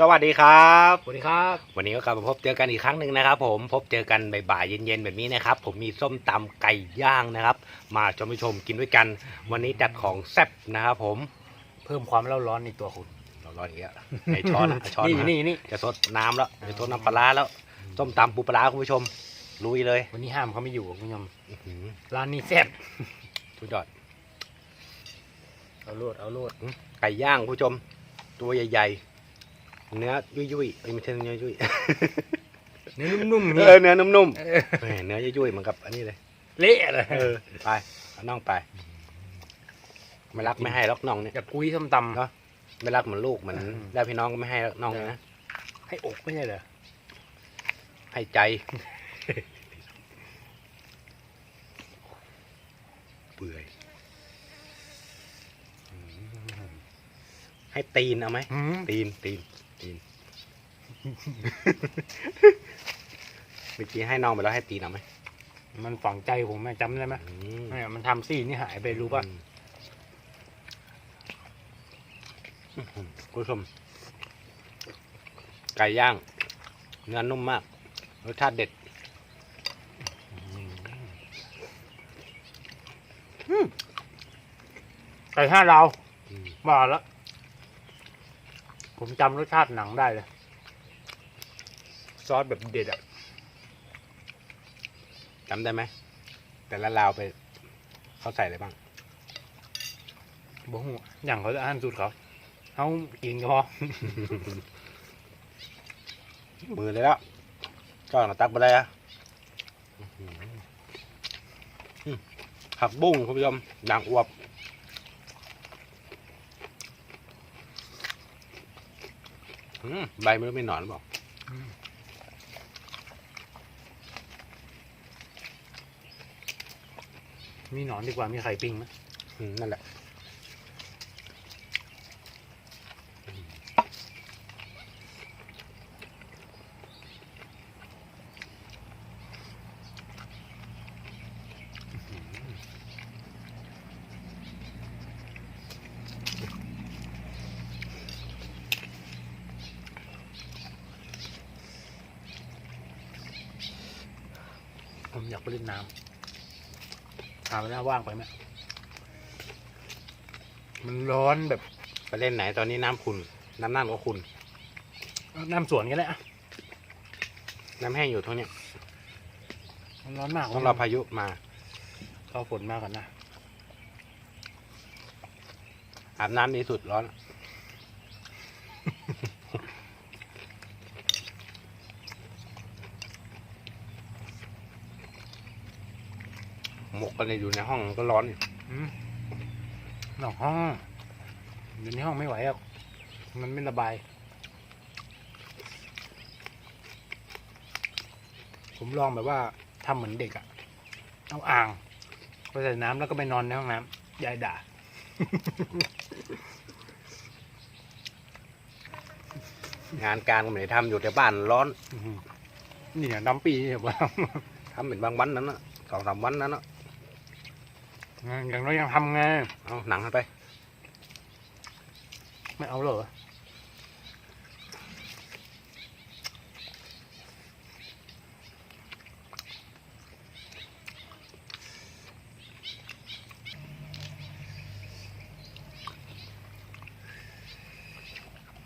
สวัสดีครับ สวัสดีครับ วันนี้ก็กลับมาพบเจอกันอีกครั้งหนึ่งนะครับผมพบเจอกันบ่ายๆเย็นๆแบบนี้นะครับ ผมมีส้มตำไก่ย่างนะครับ มาชมผู้ชมกินด้วยกัน วันนี้จัดของแซ่บนะครับผมเพิ่มความเล่าร้อนในตัวคุณเราร้อนอีกแล้วไอช้อนอะช้อนนี่มานี่นี่จะซดน้ำแล้วจะซดน้ำปลาร้าแล้วส้มตำปูปลาร้าคุณผู้ชมลุยเลยวันนี้ห้ามเขาไม่อยู่คุณผู้ชมอื้อหือร้านนี้แซ่บสุดยอด เอาโลดเอาโลดไก่ย่างคุณผู้ชม ตัวใหญ่ๆ เนื้อยุ่ยๆเอ้ยไม่ใช่เนื้อยุ่ยเนื้อนุ่มๆเอนี่อเนื้อนุ่มเออๆแหมเนื้อยุ่ยๆเหมือนกับอันนี้เลยเละเลยเออไปเอาน่องไปไม่รักไม่ให้ล็อกน่องเนี่ยจะกุยส้มตเนอะไม่รักเหมือนลูกเหมือนอืมญาติพี่น้องก็ไม่ให้น่องนะำให้อกไม่ใช่เหรอให้ใจเปื่อยอืมให้ตีนเอาไหมหืมตีนตีน ตีน เมื่อกี้ให้น้องไปแล้วให้ตีนเอาไหมมันฝังใจผมแม่จำได้ไหมอืมเนี่ยมันทำซี่นี่หายไปรู้ป่ะอื้อหือคุณผู้ชม ไก่ย่าง เนื้อนุ่มมาก รสชาติเด็ดไก่ห้าดาวอืมบ้าแล้ว ผมจำรสชาติหนังได้เลย ซอสแบบเด็ดอะจำได้ไหม แต่ละราวไป เขาใส่อะไรบ้างบ่หูอย่างเขาจะอ่านสูตรเขาเขากินก็พอ มือเลยแล้วก็หนาตักไปเลยอะอื้อหืออืมผักบุ้งคุณผู้ชมด่างอวบ อืมใบไม่รู้ไม่หนอนหรือเปล่ามีหนอนดีกว่ามีไข่ปิ้งไหมอืมนั่นแหละ ผม อยากไปเล่นน้ำหาเวลาว่างไปไหมมันร้อนแบบไปเล่นไหนตอนนี้น้ำขุนน้ำน่านก็ขุนน้ำสวนกันเลยอะน้ำแห้งอยู่เท่าเนี้ยมันร้อนมากต้องรอพายุมาเข้าฝนมากกันนะอาบน้ำดีสุดร้อน หมกกันอยู่ในห้องก็ร้อนอยู่อืมนอกห้องอยู่ในห้องไม่ไหวอะมันไม่ระบาย ผมลองแบบว่าทำเหมือนเด็กอะเอาอ่างไปใส่น้ำแล้วก็ไปนอนในห้องน้ำยายด่า งานการก็ไม่ได้ทำอยู่แต่บ้านร้อนอื้อหือนี่เนี่ยน้ำปีเนี่ยว่าทำเป็นบางวันนั้นนะสองสามวันนั้นนะ อย่างน้อยยังทำไงเอาหนังเข้าไป ไม่เอาเหรอ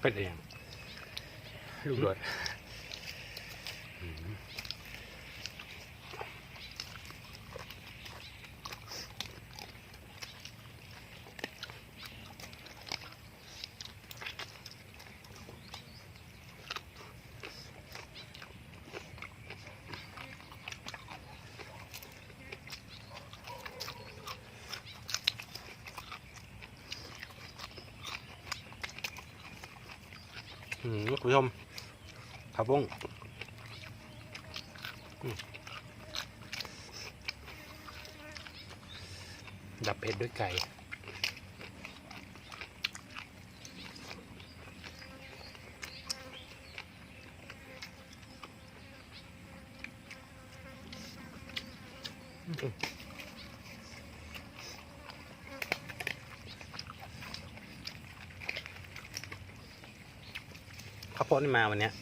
เป็นเอง ลูกโดดอืม คุณผู้ชมผับุ้งดับเผ็ดด้วยไก่ ข้าวโพดนี่มาวันเนี้ย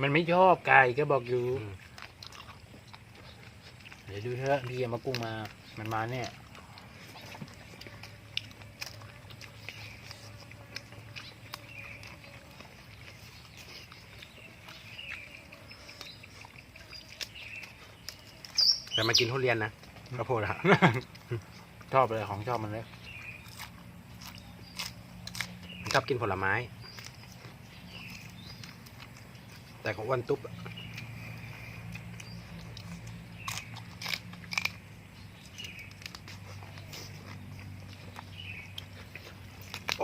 มันไม่ชอบไก่ก็บอกอยู่ อืม เดี๋ยวดูเถอะพี่เอามากุ้งมา มันมาเนี่ย แต่มากินทุเรียนนะข้าวโพดอะ ชอบเลยของชอบมันเลย ชอบกินผลไม้ แต่ของอ้วันตุ๊บอะ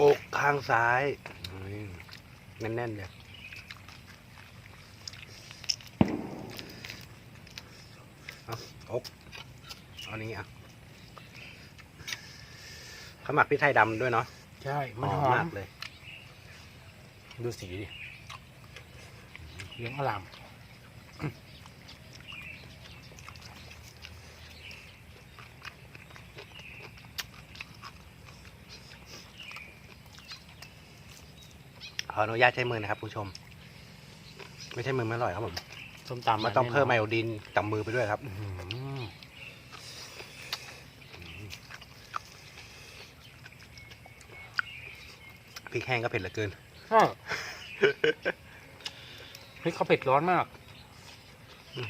อกข้างซ้ายอืมแน่นๆเลยเอาอกเอานี้อะเขาหมักพริกไทยดำด้วยเนาะ ใช่หมันอหมอมามกเลย ดูสีดิ เหลี้ยงอลามขออนุญาตใช้มือนะครับคุณผู้ชม ไม่ใช่มือไม่อร่อยครับผมส้มตำมันต้องเพิ่มไมแน่นนโอดินกับมือไปด้วยครับอื้อหือพริกแห้งก็เผ็ดเหลือเกิน ใช่เฮ้ยเขาวเผ็ดร้อนมากอื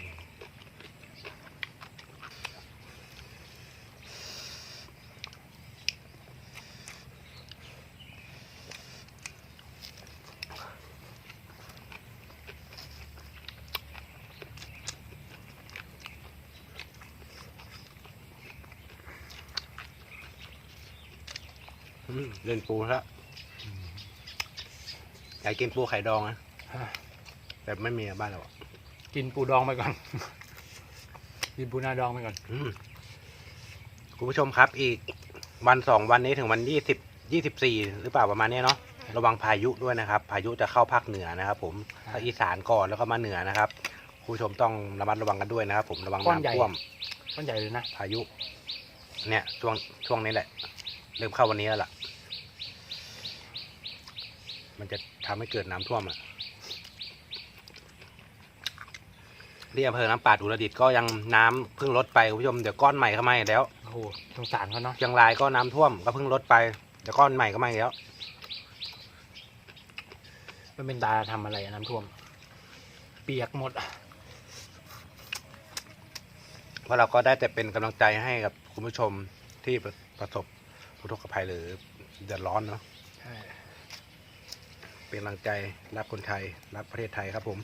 มเล่นปูแล้วอยากกินปูไข่ดองนะ แต่ไม่มีอะบ้านเราอะกินปูดองไปก่อน กินปูนาดองไปก่อน อืมคุณผู้ชมครับ อีกวันสองวันนี้ถึงวันยี่สิบยี่สิบสี่หรือเปล่าประมาณเนี้ยเนาะระวังพายุด้วยนะครับ พายุจะเข้าภาคเหนือนะครับ ผมครับภาคอีสานก่อนแล้วก็มาเหนือนะครับคุณผู้ชมต้องระมัดระวังกันด้วยนะครับ ผมระวังก้อนใหญ่ น้ำท่วมมันใหญ่เลยนะ พายุ เนี่ยช่วงช่วงนี้แหละ เริ่มเข้าวันนี้แล้วล่ะ มันจะทำให้เกิดน้ำท่วมอะ ที่อำเภอน้ำปาดอุรดิตถ์ก็ยังน้ำเพิ่งลดไปคุณผู้ชมเดี๋ยวก้อนใหม่เข้ามาอีกแล้วโอ้โหสงสารเขาเนาะเชียงรายก็น้ำท่วมก็เพิ่งลดไปเดี๋ยวก้อนใหม่ก็มาอีกแล้ว มันเป็นตาทำอะไรอะน้ำท่วม เปียกหมดอะเพราะเราก็ได้แต่เป็นกำลังใจให้กับคุณผู้ชมที่ประสบอุทกภัยหรือเดือดร้อนเนาะใช่เป็นกำลังใจรักคนไทยรักประเทศไทยครับผม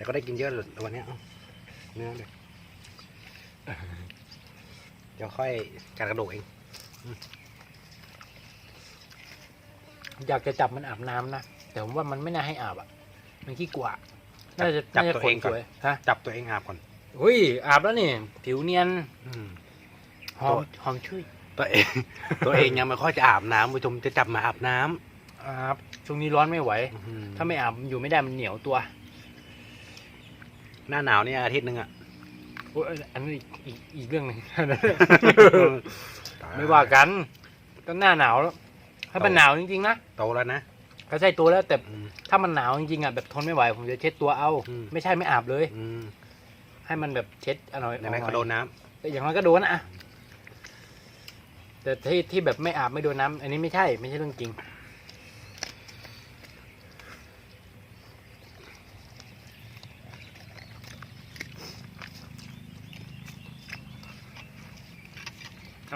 แต่ก็ได้กินเยอะเลยวันเนี้ยเอาเนื้อเลยเดี๋ยวค่อยการกระดูกเอง อยากจะจับมันอาบน้ำนะ แต่ผมว่ามันไม่น่าให้อาบอะ มันขี้กลัวน่าจะจับน่าจะตัวเองก่อนขสวยฮะจับตัวเองอาบก่อนอุ้ยอาบแล้วนี่ ผิวเนียนอืมหอมตัวหอมชุยตัวเอง ตัวเองยังไม่ค่อยจะอาบน้ำผู้ชมจะจับมาอาบน้อาบช่วงนี้ร้อนไม่ไหวำอื้อหือถ้าไม่อาบอยู่ไม่ได้มันเหนียวตัว หน้าหนาวเนี่ยอาทิตย์หนึ่งอะ โอ้ยอันนี้อีกอีกอีกเรื่องหนึ่งไม่ว่ากันก็หน้าหนาวแล้ว ถ้ามันหนาวจริงๆนะโตแล้วนะ ก็ใช่ตัวแล้วแต่อืม ถ้ามันหนาวจริงๆอะแบบทนไม่ไหวผมจะเช็ดตัวเอา อืม ไม่ใช่ไม่อาบเลย อืมให้มันแบบเช็ดอร่อยในนั้นเขาโดนน้แต่อย่างน้อยก็โดนนะอะแต่ที่ที่แบบไม่อาบไม่โดนน้ำอันนี้ไม่ใช่ไม่ใช่เรื่องจริงำ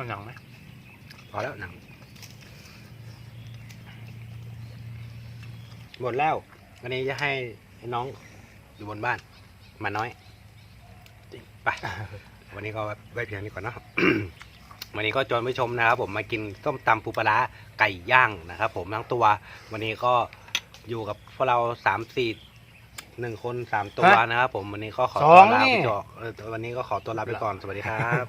หนังไหมพอแล้วหนัง หมดแล้ว วันนี้จะให้ให้น้องอยู่บนบ้าน มาน้อยไปวันนี้ก็ไว้เพียงนี้ก่อนเนาะวันนี้ก็จวนผู้ชมนะครับ ผมมากินส้มตำปูปลาร้าไก่ย่างนะครับ ผมทั้งตัว วันนี้ก็อยู่กับพวกเราสามสี่หนึ่งคนสามตัวนะครับผมวันนี้ก็ขอตัวลาไปก่อนเออวันนี้ก็ขอตัวลาไปก่อนสวัสดีครับ